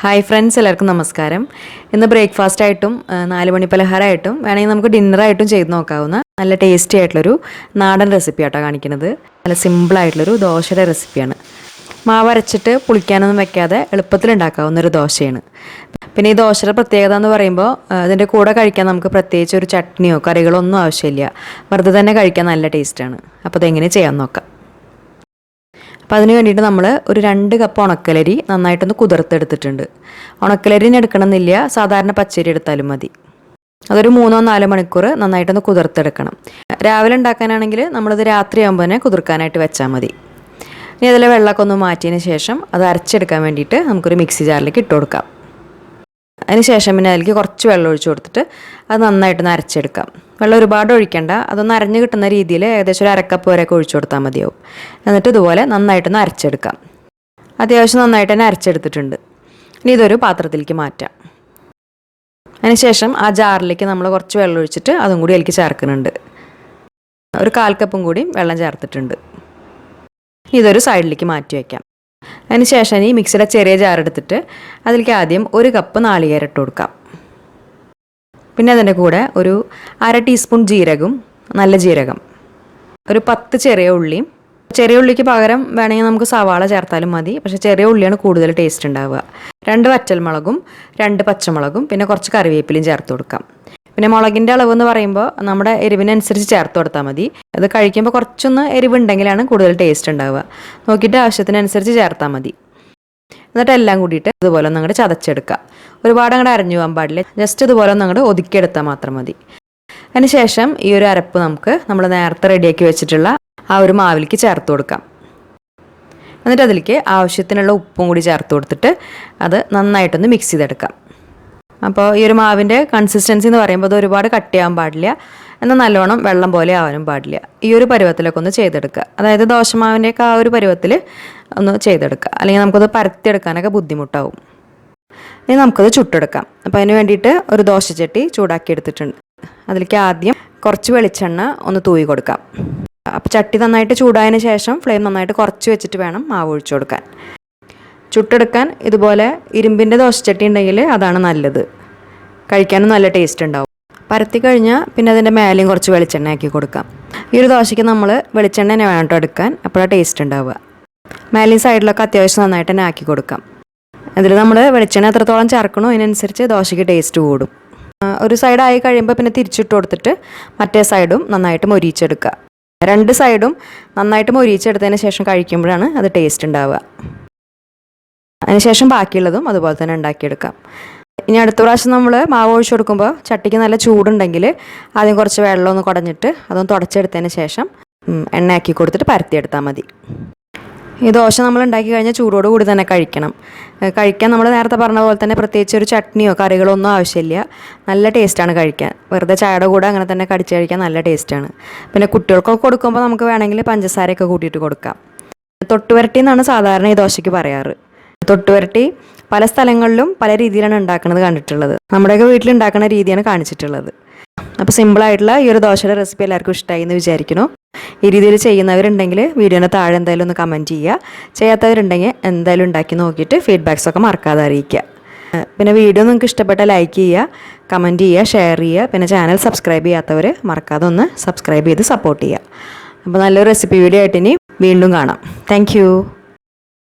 Hi friends എല്ലാവർക്കും നമസ്കാരം. ഇന്ന് ബ്രേക്ക്ഫാസ്റ്റ് ആയിട്ടും നാല് മണി പലഹാരമായിട്ടും വേണമെങ്കിൽ നമുക്ക് ഡിന്നറായിട്ടും ചെയ്ത് നോക്കാവുന്ന നല്ല ടേസ്റ്റി ആയിട്ടുള്ളൊരു നാടൻ റെസിപ്പി ആട്ടോ കാണിക്കുന്നത്. നല്ല സിമ്പിൾ ആയിട്ടുള്ളൊരു ദോശയുടെ റെസിപ്പിയാണ് മാവ് അരച്ചിട്ട് പുളിക്കാനൊന്നും വെക്കാതെ എളുപ്പത്തിൽ ഉണ്ടാക്കാവുന്ന ഒരു ദോശയാണ്. പിന്നെ ഈ ദോശയുടെ പ്രത്യേകത എന്ന് പറയുമ്പോൾ ഇതിന്റെ കൂടെ കഴിക്കാൻ നമുക്ക് പ്രത്യേകിച്ച് ഒരു ചട്നിയോ കറികളോ ഒന്നും ആവശ്യമില്ല. വെറുതെ തന്നെ കഴിക്കാൻ നല്ല ടേസ്റ്റാണ് അപ്പോൾ അതെങ്ങനെ ചെയ്യാൻ നോക്കാം. അപ്പോൾ അതിന് വേണ്ടിയിട്ട് നമ്മൾ ഒരു രണ്ട് കപ്പ് ഉണക്കലരി നന്നായിട്ടൊന്ന് കുതിർത്തെടുത്തിട്ടുണ്ട്. ഉണക്കലരിന് എടുക്കണമെന്നില്ല സാധാരണ പച്ചരി എടുത്താലും മതി. അതൊരു മൂന്നോ നാലോ മണിക്കൂർ നന്നായിട്ടൊന്ന് കുതിർത്തെടുക്കണം. രാവിലെ ഉണ്ടാക്കാനാണെങ്കിൽ നമ്മളത് രാത്രിയാകുമ്പോൾ തന്നെ കുതിർക്കാനായിട്ട് വെച്ചാൽ മതി. ഇനി അതിലെ വെള്ളമൊക്കെ ഒന്ന് മാറ്റിയതിന് ശേഷം അത് അരച്ചെടുക്കാൻ വേണ്ടിയിട്ട് നമുക്കൊരു മിക്സി ജാറിലേക്ക് ഇട്ട് കൊടുക്കാം. അതിന് ശേഷം പിന്നെ അതിലേക്ക് കുറച്ച് വെള്ളം ഒഴിച്ചു കൊടുത്തിട്ട് അത് നന്നായിട്ടൊന്ന് അരച്ചെടുക്കാം. വെള്ളം ഒരുപാട് ഒഴിക്കേണ്ട. അതൊന്ന് അരഞ്ഞു കിട്ടുന്ന രീതിയിൽ ഏകദേശം ഒരു അരക്കപ്പ് വരെയൊക്കെ ഒഴിച്ചു കൊടുത്താൽ മതിയാവും. എന്നിട്ട് ഇതുപോലെ നന്നായിട്ടൊന്ന് അരച്ചെടുക്കാം. അത്യാവശ്യം നന്നായിട്ട് തന്നെ അരച്ചെടുത്തിട്ടുണ്ട്. ഇനി ഇതൊരു പാത്രത്തിലേക്ക് മാറ്റാം. അതിനുശേഷം ആ ജാറിലേക്ക് നമ്മൾ കുറച്ച് വെള്ളം ഒഴിച്ചിട്ട് അതും കൂടി അതിലേക്ക് ചേർക്കുന്നുണ്ട്. ഒരു കാൽ കപ്പും കൂടി വെള്ളം ചേർത്തിട്ടുണ്ട്. ഇതൊരു സൈഡിലേക്ക് മാറ്റി വയ്ക്കാം. അതിനുശേഷം ഈ മിക്സിയുടെ ചെറിയ ജാർ എടുത്തിട്ട് അതിലേക്ക് ആദ്യം ഒരു കപ്പ് നാളികേരം ഇട്ട് കൊടുക്കാം. പിന്നെ അതിന്റെ കൂടെ ഒരു അര ടീസ്പൂൺ ജീരകം നല്ല ജീരകം ഒരു പത്ത് ചെറിയ ഉള്ളിയും ചെറിയ ഉള്ളിക്ക് പകരം വേണമെങ്കിൽ നമുക്ക് സവാള ചേർത്താലും മതി പക്ഷേ ചെറിയ ഉള്ളിയാണ് കൂടുതൽ ടേസ്റ്റ് ഉണ്ടാവുക. രണ്ട് വറ്റൽമുളകും രണ്ട് പച്ചമുളകും പിന്നെ കുറച്ച് കറിവേപ്പിലയും ചേർത്ത് കൊടുക്കാം. പിന്നെ മുളകിന്റെ അളവ് എന്ന് പറയുമ്പോൾ നമ്മുടെ എരിവിനനുസരിച്ച് ചേർത്ത് കൊടുത്താൽ മതി. അത് കഴിക്കുമ്പോൾ കുറച്ചൊന്ന് എരിവുണ്ടെങ്കിലാണ് കൂടുതൽ ടേസ്റ്റ് ഉണ്ടാവുക. നോക്കിയിട്ട് ആവശ്യത്തിനനുസരിച്ച് ചേർത്താൽ മതി. എന്നിട്ട് എല്ലാം കൂടിയിട്ട് ഇതുപോലെ ഒന്ന് അങ്ങോട്ട് ചതച്ചെടുക്കുക. ഒരുപാട് അങ്ങോട്ട് അരഞ്ഞു പോകാൻ പാടില്ല. ജസ്റ്റ് ഇതുപോലെ ഒന്ന് അങ്ങോട്ട് ഒതുക്കിയെടുത്താൽ മാത്രം മതി. അതിനുശേഷം ഈ ഒരു അരപ്പ് നമുക്ക് നമ്മൾ നേരത്തെ റെഡിയാക്കി വെച്ചിട്ടുള്ള ആ ഒരു മാവിലേക്ക് ചേർത്ത് കൊടുക്കാം. എന്നിട്ട് അതിലേക്ക് ആവശ്യത്തിനുള്ള ഉപ്പും കൂടി ചേർത്ത് കൊടുത്തിട്ട് അത് നന്നായിട്ടൊന്ന് മിക്സ് ചെയ്തെടുക്കാം. അപ്പോൾ ഈ ഒരു മാവിന്റെ കൺസിസ്റ്റൻസി എന്ന് പറയുമ്പോൾ അത് ഒരുപാട് കട്ടിയാവാൻ പാടില്ല. എന്നാൽ നല്ലോണം വെള്ളം പോലെ ആവാനും പാടില്ല. ഈ ഒരു പരുവത്തിലൊക്കെ ഒന്ന് ചെയ്തെടുക്കുക. അതായത് ദോശമാവിന്റെയൊക്കെ ആ ഒരു പരുവത്തിൽ ഒന്ന് ചെയ്തെടുക്കുക. അല്ലെങ്കിൽ നമുക്കത് പരത്തിയെടുക്കാനൊക്കെ ബുദ്ധിമുട്ടാവും. ഇനി നമുക്കത് ചുട്ടെടുക്കാം. അപ്പോൾ അതിന് വേണ്ടിയിട്ട് ഒരു ദോശച്ചട്ടി ചൂടാക്കി എടുത്തിട്ടുണ്ട്. അതിലേക്ക് ആദ്യം കുറച്ച് വെളിച്ചെണ്ണ ഒന്ന് തൂവി കൊടുക്കാം. അപ്പോൾ ചട്ടി നന്നായിട്ട് ചൂടായതിന് ശേഷം ഫ്ലെയിം നന്നായിട്ട് കുറച്ച് വെച്ചിട്ട് വേണം മാവ് ഒഴിച്ചു കൊടുക്കാൻ. ചുട്ടെടുക്കാൻ ഇതുപോലെ ഇരുമ്പിന്റെ ദോശച്ചട്ടി ഉണ്ടെങ്കിൽ അതാണ് നല്ലത്. കഴിക്കാനും നല്ല ടേസ്റ്റ് ഉണ്ടാവും. പരത്തി കഴിഞ്ഞാൽ പിന്നെ അതിന്റെ മേലെയും കുറച്ച് വെളിച്ചെണ്ണ ആക്കി കൊടുക്കാം. ഈ ഒരു ദോശയ്ക്ക് നമ്മൾ വെളിച്ചെണ്ണ തന്നെ വേണം എടുക്കാൻ. അപ്പോഴാണ് ടേസ്റ്റ് ഉണ്ടാവുക. മേലെയും സൈഡിലൊക്കെ അത്യാവശ്യം നന്നായിട്ട് തന്നെ ആക്കി കൊടുക്കാം. അതിൽ നമ്മൾ വെളിച്ചെണ്ണ എത്രത്തോളം ചേർക്കണോ അതിനനുസരിച്ച് ദോശയ്ക്ക് ടേസ്റ്റ് കൂടും. ഒരു സൈഡായി കഴിയുമ്പോൾ പിന്നെ തിരിച്ചിട്ട് കൊടുത്തിട്ട് മറ്റേ സൈഡും നന്നായിട്ട് മൊരിയിച്ചെടുക്കുക. രണ്ട് സൈഡും നന്നായിട്ട് മൊരിയിച്ചെടുത്തതിന് ശേഷം കഴിക്കുമ്പോഴാണ് അത് ടേസ്റ്റ് ഉണ്ടാവുക. അതിനുശേഷം ബാക്കിയുള്ളതും അതുപോലെ തന്നെ ഉണ്ടാക്കിയെടുക്കാം. ഇനി അടുത്ത പ്രാവശ്യം നമ്മൾ മാവ് ഒഴിച്ചു കൊടുക്കുമ്പോൾ ചട്ടിക്ക് നല്ല ചൂടുണ്ടെങ്കിൽ ആദ്യം കുറച്ച് വെള്ളം ഒന്ന് കുടഞ്ഞിട്ട് അതൊന്ന് തുടച്ചെടുത്തതിന് ശേഷം എണ്ണയാക്കി കൊടുത്തിട്ട് പരത്തിയെടുത്താൽ മതി. ഈ ദോശ നമ്മൾ ഉണ്ടാക്കി കഴിഞ്ഞാൽ ചൂടോട് കൂടി തന്നെ കഴിക്കണം. കഴിക്കാൻ നമ്മൾ നേരത്തെ പറഞ്ഞ പോലെ തന്നെ പ്രത്യേകിച്ച് ഒരു ചട്നിയോ കറികളോ ഒന്നും ആവശ്യമില്ല. നല്ല ടേസ്റ്റാണ് കഴിക്കാൻ. വെറുതെ ചായയുടെ കൂടെ അങ്ങനെ തന്നെ കടിച്ച് കഴിക്കാൻ നല്ല ടേസ്റ്റാണ്. പിന്നെ കുട്ടികൾക്കൊക്കെ കൊടുക്കുമ്പോൾ നമുക്ക് വേണമെങ്കിൽ പഞ്ചസാരയൊക്കെ കൂട്ടിയിട്ട് കൊടുക്കാം. തൊട്ടുവരട്ടി എന്നാണ് സാധാരണ ഈ ദോശയ്ക്ക് പറയാറ്. തൊട്ടുവരട്ടി പല സ്ഥലങ്ങളിലും പല രീതിയിലാണ് ഉണ്ടാക്കുന്നത് കണ്ടിട്ടുള്ളത്. നമ്മുടെയൊക്കെ വീട്ടിൽ ഉണ്ടാക്കുന്ന രീതിയാണ് കാണിച്ചിട്ടുള്ളത്. അപ്പോൾ സിമ്പിളായിട്ടുള്ള ഈ ഒരു ദോശയുടെ റെസിപ്പി എല്ലാവർക്കും ഇഷ്ടമായി എന്ന് വിചാരിക്കുന്നു. ഈ രീതിയിൽ ചെയ്യുന്നവരുണ്ടെങ്കിൽ വീഡിയോന്റെ താഴെ എന്തായാലും ഒന്ന് കമന്റ് ചെയ്യുക. ചെയ്യാത്തവരുണ്ടെങ്കിൽ എന്തായാലും ഉണ്ടാക്കി നോക്കിയിട്ട് ഫീഡ്ബാക്സ് ഒക്കെ മറക്കാതെ അറിയിക്കുക. പിന്നെ വീഡിയോ നിങ്ങൾക്ക് ഇഷ്ടപ്പെട്ട ലൈക്ക് ചെയ്യുക കമന്റ് ചെയ്യുക ഷെയർ ചെയ്യുക. പിന്നെ ചാനൽ സബ്സ്ക്രൈബ് ചെയ്യാത്തവർ മറക്കാതെ ഒന്ന് സബ്സ്ക്രൈബ് ചെയ്ത് സപ്പോർട്ട് ചെയ്യുക. അപ്പോൾ നല്ലൊരു റെസിപ്പി വീഡിയോ ആയിട്ട് ഇനി വീണ്ടും കാണാം. താങ്ക്